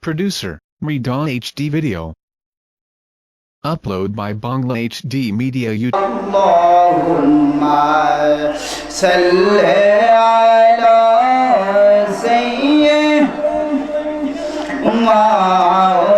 Producer, Redawn HD Video. Upload by Bangla HD Media YouTube. Allahumma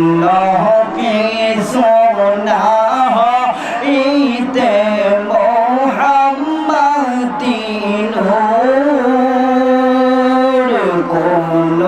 অন্যহ কিছু না হইতে মোহাম্মদিন কোন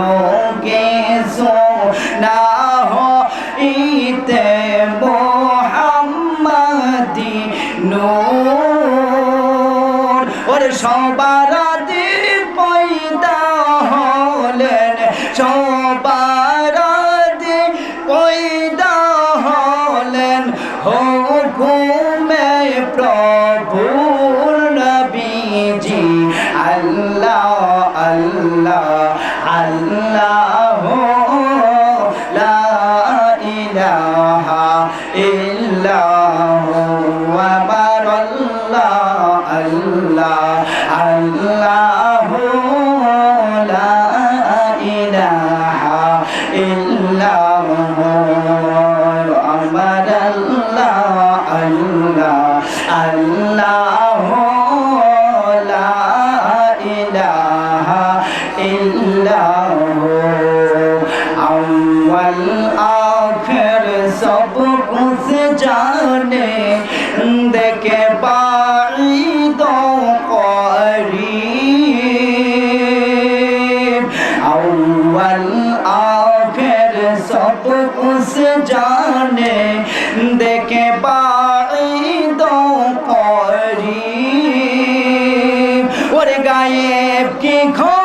सब कुछ जाने देखे बाड़ी दो परी और गायब की खो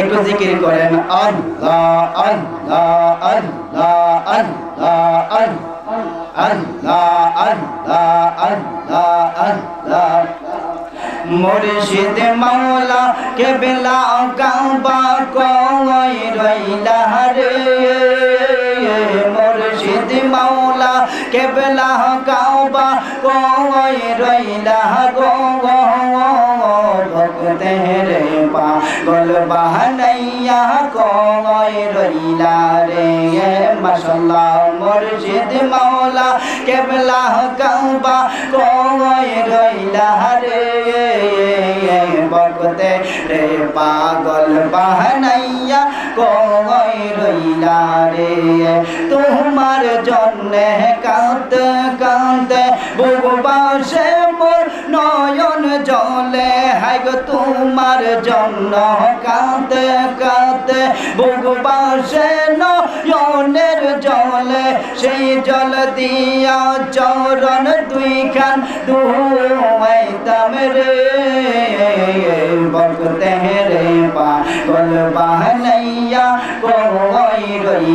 একটু জিকির করেন। আল্লাহ আল্লাহ আল্লাহ আল্লাহ আল্লাহ আল্লাহ আল্লাহ আল্লাহ। মুর্শিদ মাওলা কে বেলা বাহানাইয়া কই রইলা রে মাশাল্লাহ মুর্শিদ মাওলা, কেবলা কাবা কই রইলা রে ভক্তে রে পাগল বাহানাইয়া কই রইলা রে। তোমার জন্যে কাঁদতে কাঁদতে বুবাসে মোর নয়ন জলে। হাই গো তোমার জন্য কাঁদতে কাঁদতে বুবাসে নয়নের জলে। সেই জল দিয়া চরণ দুই খান দুয়াইতাম রে। বকতে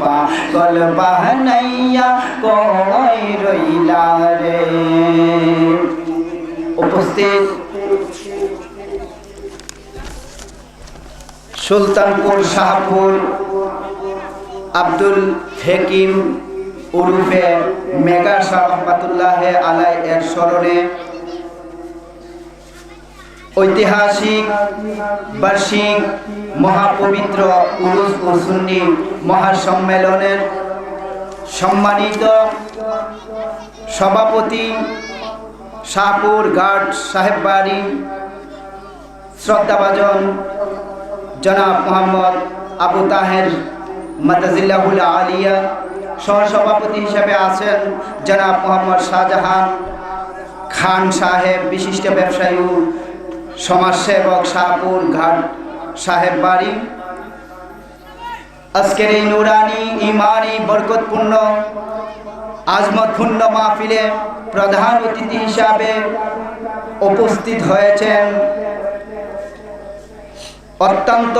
পাগল বাহনাইয়া কই রইলা রে। উপস্থিত। সুলতানপুর, শাহপুর, আব্দুল হেকিম উরুফে মেগা শাহ রহমাতুল্লাহ আলাই এর স্মরণে ঐতিহাসিক, বার্ষিক, মহাপবিত্র উরুস ও সুন্নি মহাসম্মেলনের সম্মানিত সভাপতি শাহপুর সাহেব বাড়ি শ্রদ্ধাভাজন জনাব মোহাম্মদ আবু তাহের মাতাজিল্লাহুল আলিয়া সহসভাপতি হিসেবে আছেন জনাব মোহাম্মদ শাহজাহান খান সাহেব, বিশিষ্ট ব্যবসায়ী সমাজসেবক শাহপুর ঘাট সাহেব বাড়ি। আজকের এই নুরানি, ইমানি, বরকতপূর্ণ, আজমতপূর্ণ মাহফিলে প্রধান অতিথি হিসাবে উপস্থিত হয়েছেন। অত্যন্ত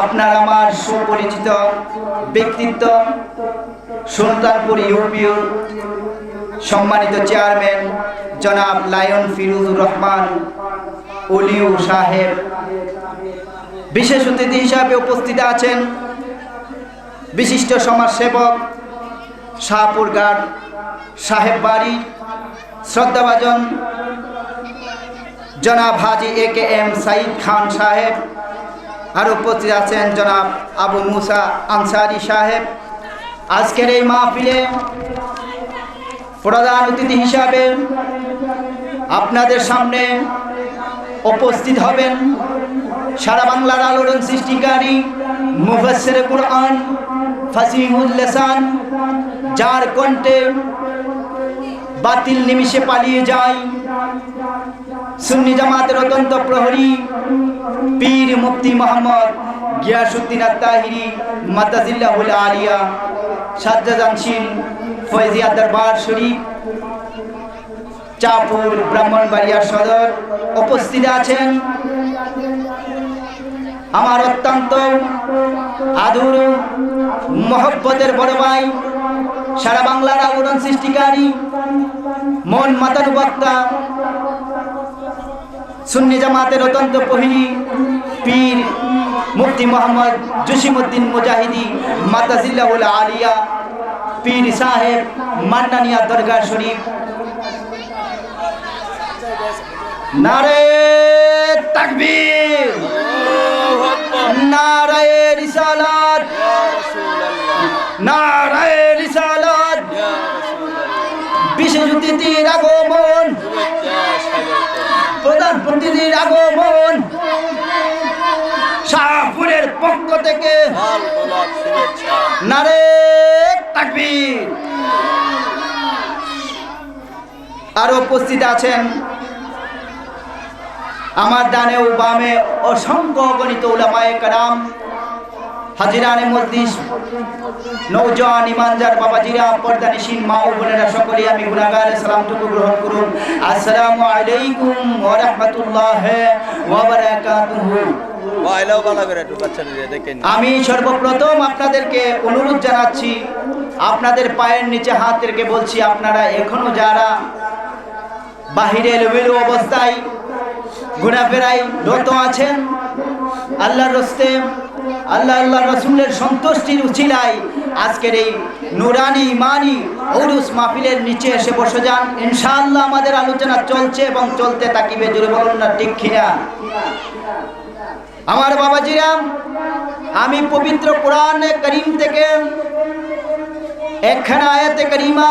আপনার আমার সুপরিচিত ব্যক্তিত্ব, সুলতানপুর ইউপিও সম্মানিত চেয়ারম্যান জনাব লায়ন ফিরুজুর রহমান। অলিউ সাহেব বিশেষ অতিথি হিসাবে উপস্থিত আছেন বিশিষ্ট সমাজসেবক ঘাট সাহেব বাড়ি, শ্রদ্ধাভাজন জনাব হাজি এ কে এম সাইদ খান সাহেব, আর উপস্থিত আছেন জনাব আবু মুসা আনসারি সাহেব। আজকের এই মাহফিলে প্রধান অতিথি হিসাবে আপনাদের সামনে উপস্থিত হবেন সারা বাংলার আলোড়ন সৃষ্টিকারী মুফাসসির কোরআন, ফাসিহুল লেসান, যার কণ্ঠে বাতিল নিমিষে পালিয়ে যায় সুন্নি জামাতের অত্যন্ত প্রহরী পীর মুফতি মোহাম্মদ গিয়াসুদ্দিন আত্মাহিরি মাতাজিল্লাহুল আলিয়া সাজ্জাদানশীল ফৈজিয়া দরবার শরীফ চাপুর ব্রাহ্মণবাড়িয়া সদর উপস্থিত আছেন। আমার অত্যন্ত আদুর মহব্বতের বড় ভাই, সারা বাংলার আলোড়ন সৃষ্টিকারী মন মাতানু বক্তা, সুন্নি জামাতের অত্যন্ত পহিলি পীর মুফতি মোহাম্মদ জসিমুদ্দিন মুজাহিদি মাতাজিল্লাহুল আলিয়া পীর সাহেব মান্নানিয়া দরগা শরীফ। নারে তাকবীর। নারায়ে রিসালাত। নারায়ে রিসালাত। বিশেষ অতিথির আগমন। প্রধান অতিথির আগমন। শাহপুরের পক্ষ থেকে নারে তাকবীর। আর উপস্থিত আছেন আমার ডানে ও বামে অসংখ্য গণিত উলামায়ে কারাম হাজিরানে মজলিস নৌজওয়ান ইমানদার বাবাজিরা পর্দানিসীন মা ও বোনেরা সকলে আমি গুনাহগার সালামটুকু গ্রহণ করুন। আসসালামু আলাইকুম ওয়া রাহমাতুল্লাহি ওয়া বারাকাতুহু। আমি সর্বপ্রথম আপনাদেরকে অনুরোধ জানাচ্ছি আপনাদের পায়ের নিচে হাত রেখে বলছি আপনারা এখনও যারা বাহিরে এলোমেলো অবস্থায় ঘোরাফেরায় রত আছেন আল্লাহর রস্তে, আল্লাহ আল্লাহ রসুলের সন্তুষ্টির উচিলায় আজকের এই নুরানি, ইমানি, ঔরুস মাহফিলের নিচে এসে বসে যান। ইনশাআল্লাহ আমাদের আলোচনা চলছে এবং চলতে তাকিবে জুড়ে বলুন না আমার বাবাজিরা, আমি পবিত্র কোরআন করিম থেকে একখানা আয়াতে করিমা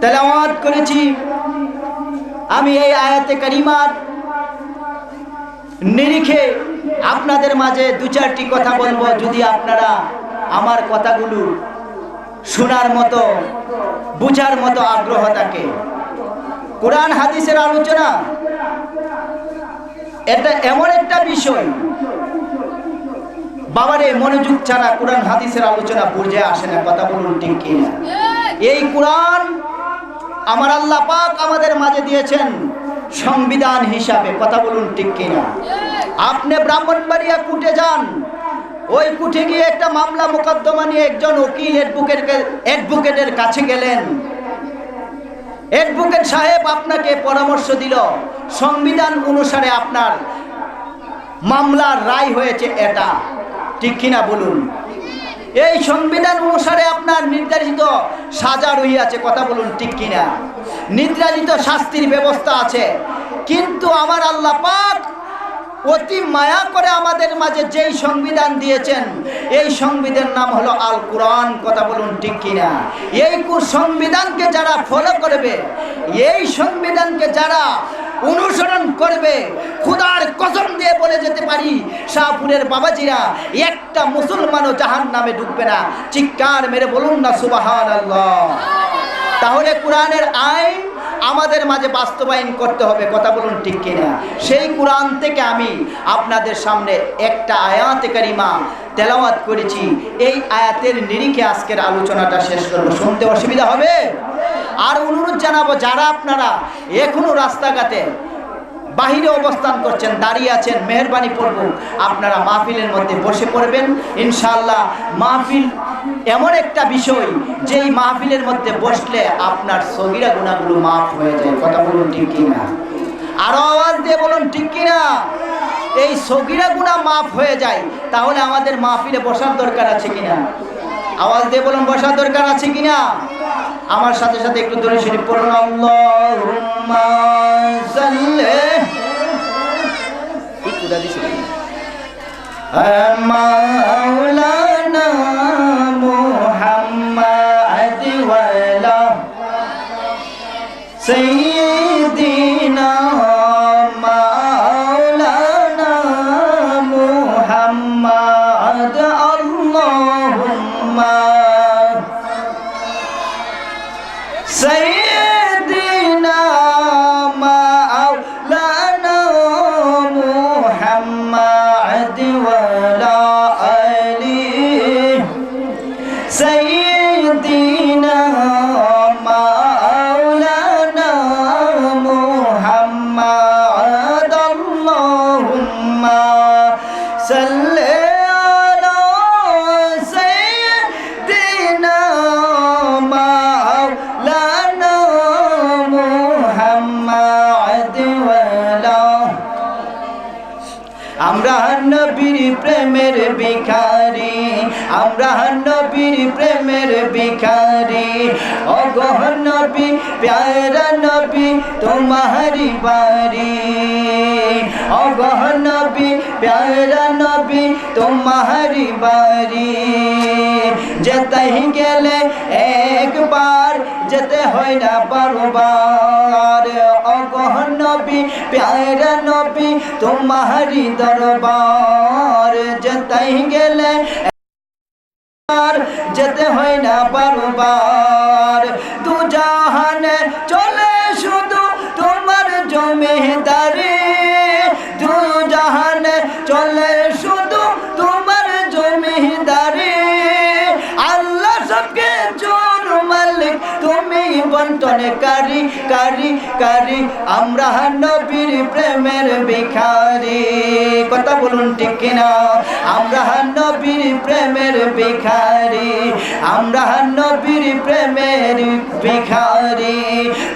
তেলাওয়াত করেছি। আমি এই আয়াতে করিমার নিরিখে আপনাদের মাঝে দু চারটি কথা বলব যদি আপনারা আমার কথাগুলো শোনার মতো, বুঝার মতো আগ্রহ থাকে। কোরআন হাদিসের আলোচনা, এটা এমন একটা বিষয়, বাবারে মনোযোগ ছাড়া কোরআন হাদিসের আলোচনা পর্যায়ে আসে না, কথা বলুন ঠিক এই কোরআন আমার আল্লাহ পাক আমাদের মাঝে দিয়েছেন। সংবিধান হিসাবে কথা বলুন ঠিক কিনা? আপনি ব্রাহ্মণবাড়িয়া কুটে যান, ওই কুঠে গিয়ে একটা মামলা মোকদ্দমা নিয়ে একজন উকিল অ্যাডভোকেট অ্যাডভোকেটের কাছে গেলেন। অ্যাডভোকেট সাহেব আপনাকে পরামর্শ দিল, সংবিধান অনুসারে আপনার মামলার রায় হয়েছে এটা। ঠিক কিনা বলুন? এই সংবিধান অনুসারে আপনার নির্ধারিত সাজা রহিয়াছে, কথা বলুন ঠিক কিনা? নির্ধারিত শাস্তির ব্যবস্থা আছে। কিন্তু আমার আল্লাহ পাক অতি মায়া করে আমাদের মাঝে যেই সংবিধান দিয়েছেন, এই সংবিধান নাম হলো আল কোরআন কথা বলুন ঠিক কিনা? এই সংবিধানকে যারা ফলো করবে, এই সংবিধানকে যারা অনুসরণ করবে। খুদার কসম দিয়ে বলে যেতে পারি, শাহপুরের বাবাজিরা, একটা মুসলমানও জাহান নামে ঢুকবে না। চিৎকার মেরে বলুন না সুবাহান তাহলে কোরআনের আইন আমাদের মাঝে বাস্তবায়ন করতে হবে, কথা বলুন ঠিক কিনা? সেই কোরআন থেকে আমি আপনাদের সামনে একটা আয়াতে কারিমা তেলাওয়াত করেছি। এই আয়াতের নিরিখে আজকের আলোচনাটা শেষ করব। শুনতে অসুবিধা হবে? আর অনুরোধ জানাব, যারা আপনারা এখনও রাস্তাঘাটে বাহিরে অবস্থান করছেন, দাঁড়িয়ে আছেন, মেহরবানি করব, আপনারা মাহফিলের মধ্যে বসে পড়বেন। ইনশাআল্লাহ মাহফিল এমন একটা বিষয় যেই মাহফিলের মধ্যে বসলে আপনার সগিরা গুণাগুলো মাফ হয়ে যায়। কথা বলুন ঠিক কিনা আরও আওয়াজ দিয়ে বলুন ঠিক কিনা এই সগিরা গুণা মাফ হয়ে যায়, তাহলে আমাদের মাহফিলে বসার দরকার আছে কিনা আওয়াজ দিয়ে বলুন, বসার দরকার আছে কিনা আমার সাথে সাথে একটু দূরে শরীফ পড়ুন। শুনুন মাওলানা অগহ নবী, প্যারা নবী তোমারি বাড়ি। অগহ নবী, প্যারা নবী তোমারি বাড়ি। যেতাই গেলে একবার যেতে হয় না বারবার। অগহ নবী, প্যারা নবী তোমারি দরবার। যেতাই গেলে যেতে হয় না বারবার। দু জাহানে চলে শুধু তোমার জমিদারি। বন্টনে কারি কারি কারি। আমরা নবীর প্রেমের ভিখারি। কথা বলুন ঠিক কিনা? আমরা নবীর প্রেমের ভিখারি। আমরা নবীর প্রেমের ভিখারি।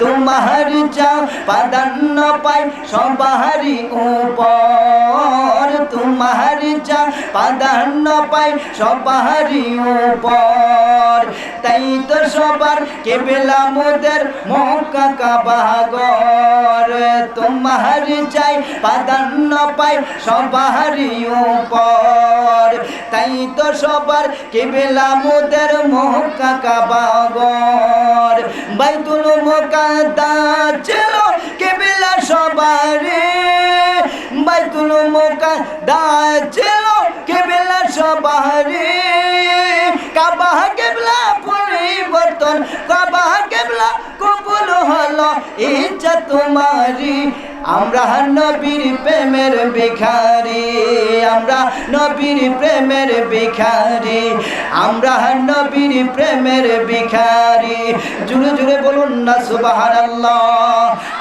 তোমার যা প্রাধান্য পাই সবারই উপর। তোমার যা প্রাধান্য পাই সবারই উপর। তাই তো সবার কেবেলা মোদের মক্কা কাবাগর তোমার চাই প্রাধান্য পাই সবারই উপর। তাই তো সবার কেবেলা মোদের মক্কা কাবাগর বাইতুল মোকাদ্দা ছিল কেবেলা সবারে বাইতুল মোকাদ্দা ছিল কেবেলা সবাহারি কাবা কেবলা পরিবর্তন কাবা কেবলা কবুল হলো ইচ্ছা তোমারি আমরা নবীর প্রেমের ভিখারি, আমরা নবীর প্রেমের ভিখারি, আমরা নবীর প্রেমের ভিখারি। জুড়ে জুড়ে বলুন না সুবহানাল্লাহ,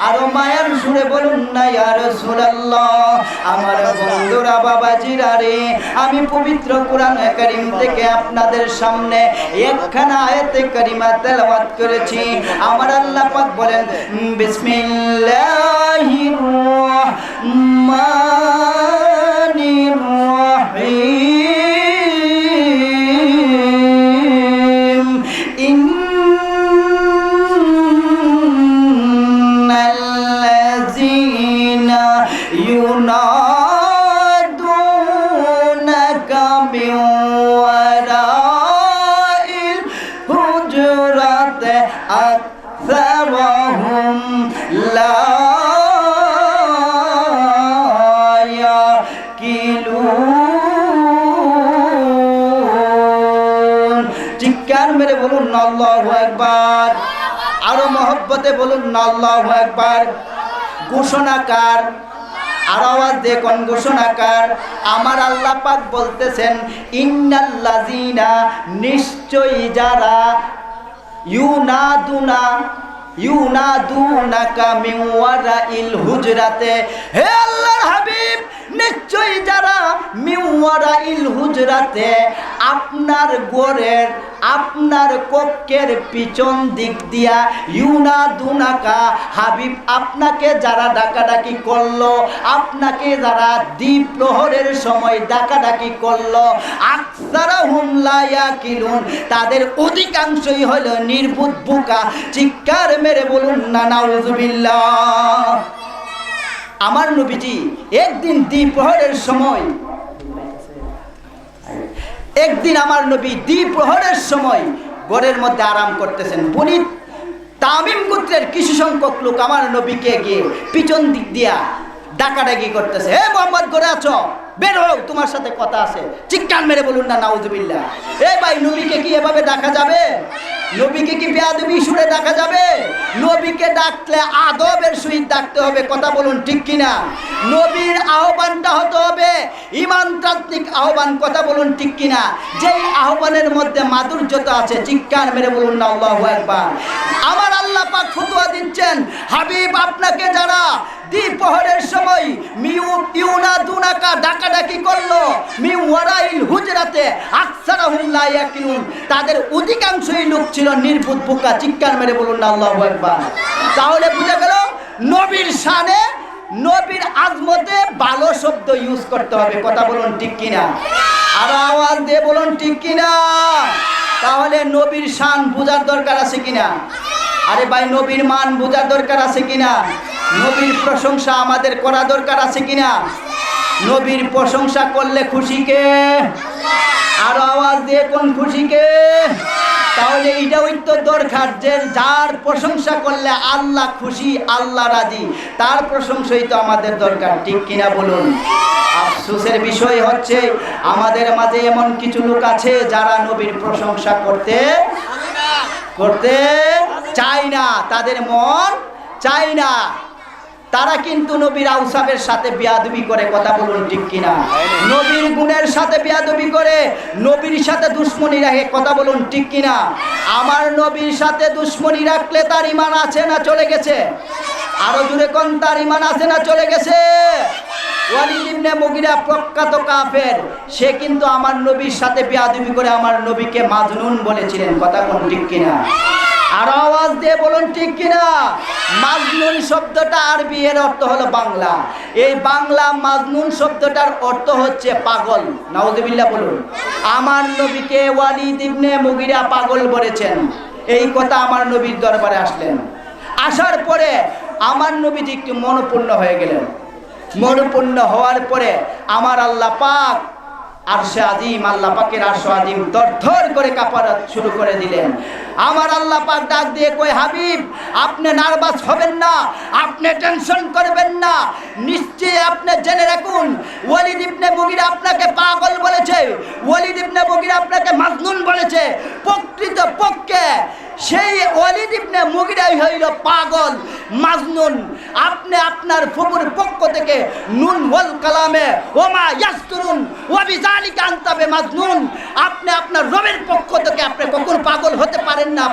আরও মায়ার সুরে বলুন না ইয়া রাসূলুল্লাহ। আমার বন্ধুরা, বাবাজিরা রে, আমি পবিত্র কোরআন কারীম থেকে আপনাদের সামনে একখানা আয়াতে কারিমা তেলাওয়াত করেছি। আমার আল্লাহ পাক বলেন বিসমিল্লাহির রহমানির আকবার আরও মহব্বতে বলুন আল্লাহু আকবার ঘোষণাকার আর আওয়াজ দেখুন ঘোষণাকার আমার আল্লাহ পাক বলতেছেন, ইন্নাল্লাযিনা নিশ্চয়ই যারা ইউনাদুনা, ইউনাদুনাকা মিন ওয়ারাইল হুজরাতে, হে আল্লাহর হাবিব নিশ্চয়ই যারা মিন ওয়ারাইল হুজরাতে আপনার গোরের, আপনার কক্ষের পিছন দিক দিয়া ইউনা দুনাকা হাবিব আপনাকে যারা ডাকাডাকি করল, আপনাকে যারা দ্বীপ প্রহরের সময় ডাকাডাকি করল আকসারা হুমলাইয়া ইয়াকিলুন, তাদের অধিকাংশই হলো নির্বুধ বোকা। চিৎকার মেরে বলুন, না নাউজুবিল্লাহ আমার নবীজি একদিন দ্বিপ্রহরের সময়, একদিন আমার নবী দ্বিপ্রহরের সময় ঘরের মধ্যে আরাম করতেছেন। পুনিত তামিম গোত্রের কিছু সংখ্যক লোক আমার নবীকে গিয়ে পিছন দিক দিয়া ডাকাডাকি করতেছে। হে মোহাম্মদ, ঘরে আছো? বের হও, তোমার সাথে কথা আছে। চিৎকার মেরে বলুন না, নাউজুবিল্লাহ। এ ভাই, নবীকে কি এভাবে ডাকা যাবে? নবীকে কি বেয়াদবি সুরে ডাকা যাবে? নবীকে ডাকলে আদবের সহিত ডাকতে হবে, কথা বলুন ঠিক কিনা? নবীর আহ্বানটা হতে হবে ইমান তাত্ত্বিক আহ্বান, কথা বলুন ঠিক কিনা? যেই আহ্বানের মধ্যে মাধুর্যতা আছে চিৎকার মেরে বলুন না, আল্লাহু আকবার। আমার আল্লাহ পাক দিচ্ছেন। হাবিব, আপনাকে যারা দ্বিপহরের সময় মিউ ইউনা দুনাকা ডাকাডাকি করল। মি ওয়ারাইল হুজরাতে আকসারাহুম লা তাদের অধিকাংশই লোক ছিল নির্বুধ বোকা, চিৎকার মেরে বলুন না তাহলে বুঝা গেল নবীর শানে নবীর আজমতে ভালো শব্দ ইউজ করতে হবে। কথা বলুন ঠিক কিনা? আর আওয়াজ দিয়ে বলুন ঠিক কিনা? তাহলে নবীর শান বোঝার দরকার আছে কিনা? আরে ভাই, নবীর মান বোঝার দরকার আছে কিনা? নবীর প্রশংসা আমাদের করা দরকার আছে কিনা? নবীর প্রশংসা করলে খুশিকে আর আওয়াজ দিয়ে কোন খুশিকে তাহলে এইটাই তো দরকার যে যার প্রশংসা করলে আল্লাহ খুশি, আল্লাহ রাজি, তার প্রশংসাই তো আমাদের দরকার, ঠিক কিনা বলুন? আফসোসের বিষয় হচ্ছে, আমাদের মাঝে এমন কিছু লোক আছে যারা নবীর প্রশংসা করতে করতে চায় না, তাদের মন চায় না। তারা কিন্তু নবীর আউসাবের সাথে বিয়াদবি করে, কথা বলুন ঠিক কিনা? নবীর গুণের সাথে বিয়াদবি করে, নবীর সাথে দুশ্মনী রাখে কথা বলুন ঠিক কিনা? আমার নবীর সাথে দুশ্মনী রাখলে তার ইমান আছে না চলে গেছে? আরও জুড়ে কোন, তার ইমান আছে না চলে গেছে? ওয়ালিদ ইবনে মুগিরা প্রখ্যাত কাফের। সে কিন্তু আমার নবীর সাথে বিয়াদবি করে আমার নবীকে মাজনুন বলেছিলেন। কথা কোন ঠিক কিনা? আর আওয়াজ দিয়ে বলুন ঠিক কিনা? মাজনুন শব্দটা আরবি, এর অর্থ হলো বাংলা। এই বাংলা মাজনুন শব্দটার অর্থ হচ্ছে পাগল। নাউজুবিল্লাহ বলুন। আমার নবীকে ওয়ালিদ ইবনে মুগিরা পাগল বলেছেন। এই কথা আমার নবীর দরবারে আসলেন। আসার পরে আমার নবীজি একটু মনপূর্ণ হয়ে গেলেন। মনপূর্ণ হওয়ার পরে আমার আল্লাহ পাক আরশে আজিম, আল্লাহ পাকের আরশ আজিম ধর করে কাপড় শুরু করে দিলেন। আমার আল্লাহ পাক ডাক দিয়ে কই হাবিব, আপনি নার্ভাস হবেন না, আপনি টেনশন করবেন না। নিশ্চয়ই আপনি জেনে রাখুন, ওয়ালিদ ইবনে মুগিরা আপনাকে পাগল বলেছে, ওয়ালিদ ইবনে মুগিরা আপনাকে মাজনুন বলেছে। প্রকৃত পক্ষে সেই ওয়ালিদ ইবনে মুগিরাই হইল পাগল, মাজনুন। আপনি আপনার ফুবুর পক্ষ থেকে নুন ওয়াল কালামে, ওমা ইয়াসতুরুন, ওয়া বিজালিকা আনতাবে মাজনুন আপনি আপনার রবের পক্ষ থেকে আপনি কখন পাগল হতে পারেন? না